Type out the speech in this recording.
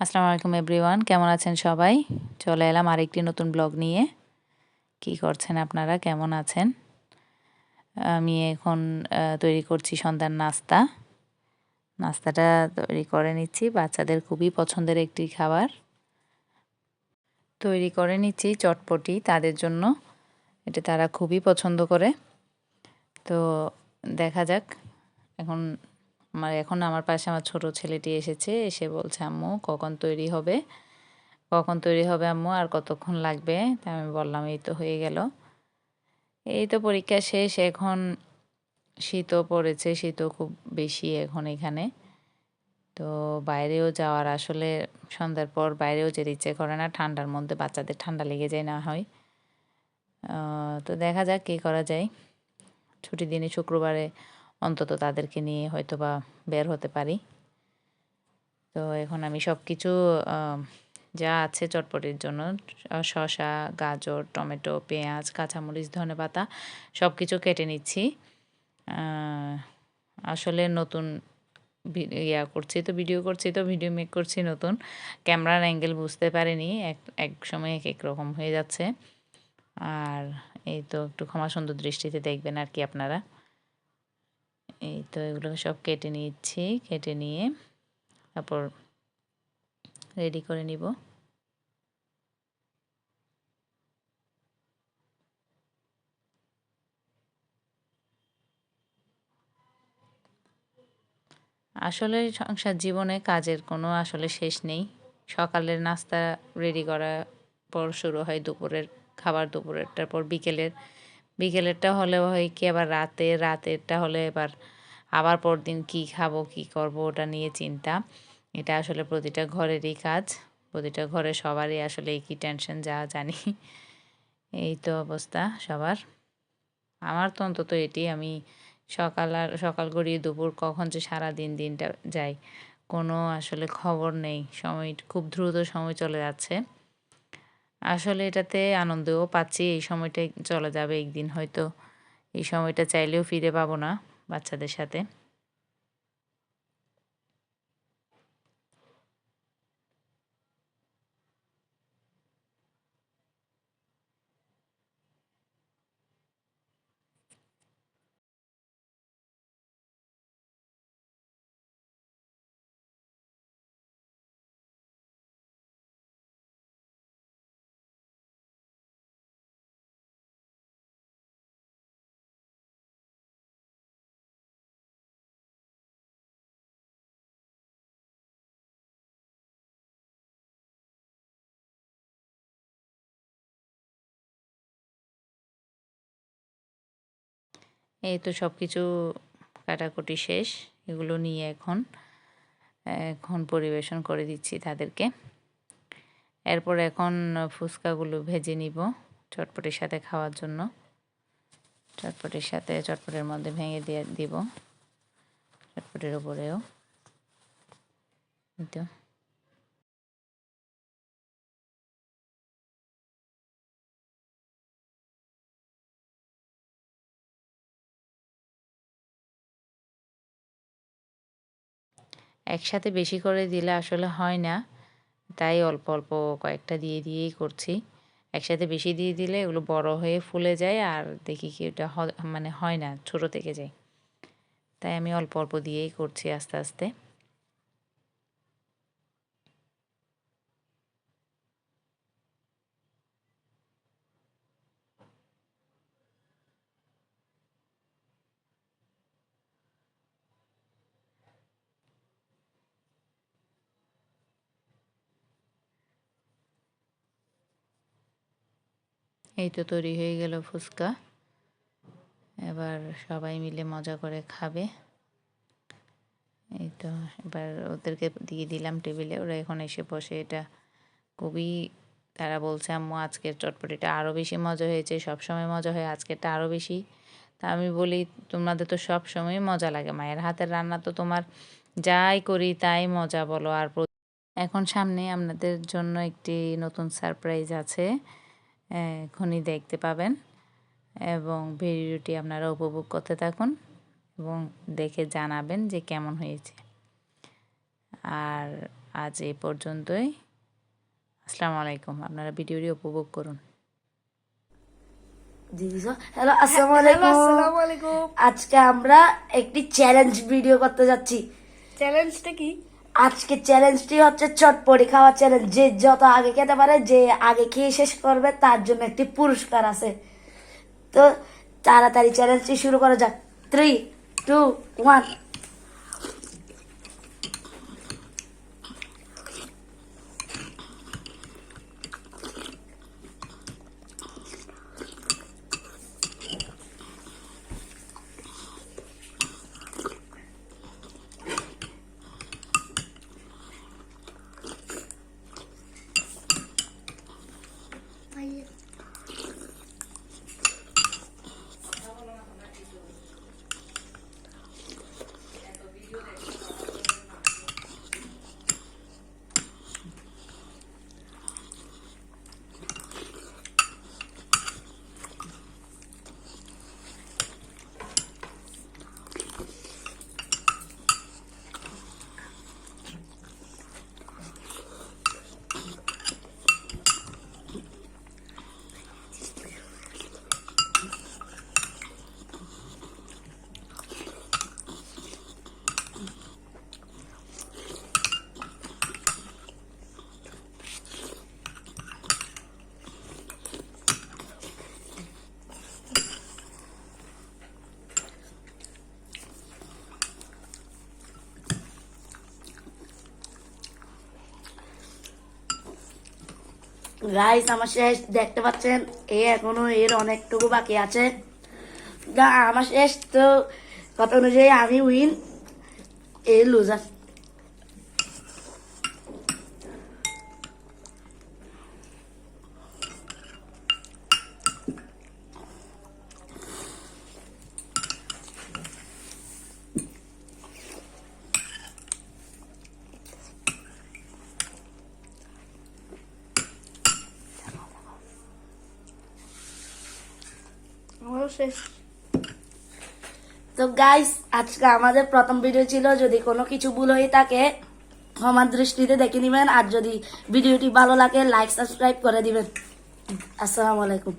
আসসালামু আলাইকুম এভরিওয়ান কেমন আছেন সবাই? চলে এলাম আরেকটি নতুন ব্লগ নিয়ে। কি করছেন আপনারা? কেমন আছেন? আমি এখন তৈরি করছি সন্ধ্যার নাস্তা। নাস্তাটা তৈরি করে নিচ্ছি। বাচ্চাদের খুবই পছন্দের একটি খাবার। তৈরি করে নিচ্ছি চটপটি তাদের জন্য। এটা তারা খুবই পছন্দ করে। তো দেখা যাক। এখন আমার এখন আমার পাশে আমার ছোট ছেলেটি এসেছে, এসে বলছে, আম্মু, কখন তৈরি হবে? কখন তৈরি হবে, আম্মু? আর কতক্ষণ লাগবে? তা আমি বললাম, এই তো হয়ে গেল। এই তো পরীক্ষা শেষ, এখন শীতও পড়েছে, শীতও খুব বেশি এখন এখানে। তো বাইরেও যাওয়ার আসলে সন্ধ্যার পর বাইরেও যেতে ইচ্ছে করে না, ঠান্ডার মধ্যে বাচ্চাদের ঠান্ডা লেগে যায় না হয়। তো দেখা যাক কী করা যায়। ছুটির দিনে শুক্রবারে অন্তত তাদেরকে নিয়ে হয়তো বা বের হতে পারি। তো এখন আমি সব কিছু যা আছে চটপটির জন্য শসা, গাজর, টমেটো, পেঁয়াজ, কাঁচামরিচ ধনে পাতা সব কিছু কেটে নিচ্ছি। আসলে নতুন ইয়া করছি তো, ভিডিও করছি তো, ভিডিও মেক করছি নতুন। ক্যামেরার অ্যাঙ্গেল বুঝতে পারিনি, এক এক সময় এক এক রকম হয়ে যাচ্ছে। আর এই তো একটু ক্ষমা সুন্দর দৃষ্টিতে দেখবেন আর কি আপনারা। এই তো এগুলো সব কেটে নিচ্ছি, কেটে নিয়ে তারপর রেডি করে নিব। আসলে সংসার জীবনে কাজের কোনো আসলে শেষ নেই। সকালের নাস্তা রেডি করার পর শুরু হয় দুপুরের খাবার দুপুরেরটার পর বিকেলের। বিকেলেরটা হলে হয় কি আবার রাতে, রাতেরটা হলে এবার আবার পরদিন কি খাব, কি করব, ওটা নিয়ে চিন্তা। এটা আসলে প্রতিটা ঘরেরই কাজ, প্রতিটা ঘরে সবারই আসলে একই টেনশন যা জানি। এই তো অবস্থা সবার। আমার তো অন্তত এটি, আমি সকাল আর, সকাল গড়িয়ে দুপুর কখন যে সারা দিন দিনটা যায়, কোনো আসলে খবর নেই। সময়, খুব দ্রুত সময় চলে যাচ্ছে। আসলে এটাতে আনন্দও পাচ্ছি, এই সময়টা চলে যাবে একদিন হয়তো। এই সময়টা চাইলেও ফিরে পাবো না বাচ্চাদের সাথে। এই তো সব কিছু কাটাকুটি শেষ, এগুলো নিয়ে এখন এখন পরিবেশন করে দিচ্ছি তাদেরকে। এরপর এখন ফুচকাগুলো ভেজে নিব চটপটির সাথে খাওয়ার জন্য। চটপটির সাথে চটপটের মধ্যে ভেঙে দিয়ে দিব, চটপটির উপরেও। তো। একসাথে বেশি করে দিলে আসলে হয় না। তাই অল্প অল্প কয়েকটা দিয়ে, দিয়েই করছি। একসাথে বেশি দিয়ে দিলে এগুলো বড় হয়ে ফুলে যায় আর দেখি কি ওটা মানে হয় না, ছোট থেকে যায়। তাই আমি অল্প অল্প দিয়েই করছি আস্তে আস্তে। এই তো তৈরি হয়ে গেল ফুচকা। এবার সবাই মিলে মজা করে খাবে। এই তো এবার ওদেরকে দিয়ে দিলাম টেবিলে। ওরা এখন এসে বসে। এটা খুবই, তারা বলছে, আম্মু, আজকের চটপটিটা আরও বেশি মজা হয়েছে। সব সময় মজা হয়, আজকেরটা আরও বেশি। তা আমি বলি, তোমাদের তো সব সময় মজা লাগে, মায়ের হাতের রান্না তো তোমার যাই করি, তাই মজা বলো। আর এখন সামনে আপনাদের জন্য একটি নতুন সারপ্রাইজ আছে। এখনই দেখতে পাবেন এবং ভিডিওটি আপনারা উপভোগ করতে থাকুন এবং দেখে জানাবেন যে কেমন হয়েছে। আর আজ এ পর্যন্তই। আসসালামু আলাইকুম। আপনারা ভিডিওটি উপভোগ করুন। হ্যালো আসসালামু আলাইকুম। আজকে আমরা একটি চ্যালেঞ্জ ভিডিও করতে যাচ্ছি। চ্যালেঞ্জটা কি? আজকে চ্যালেঞ্জটি হচ্ছে চটপটি খাওয়া চ্যালেঞ্জ যে যত আগে খেতে পারে, যে আগে খেয়ে শেষ করবে, তার জন্য একটি পুরস্কার আছে। তো তাড়াতাড়ি চ্যালেঞ্জটি শুরু করা যাক। থ্রি টু ওয়ান গাইস আমার শেষ, দেখতে পাচ্ছেন? এ এখনও এর অনেকটুকু বাকি আছে। আমার শেষ, তো কথা অনুযায়ী আমি উইন এ লুজার শেষ তো গাইস আজকে আমাদের প্রথম ভিডিও ছিল। যদি কোনো কিছু ভুল হয়ে থাকে আমার দৃষ্টিতে দেখে নেবেন। আর যদি ভিডিওটি ভালো লাগে লাইক সাবস্ক্রাইব করে দিবেন। আসসালামু আলাইকুম।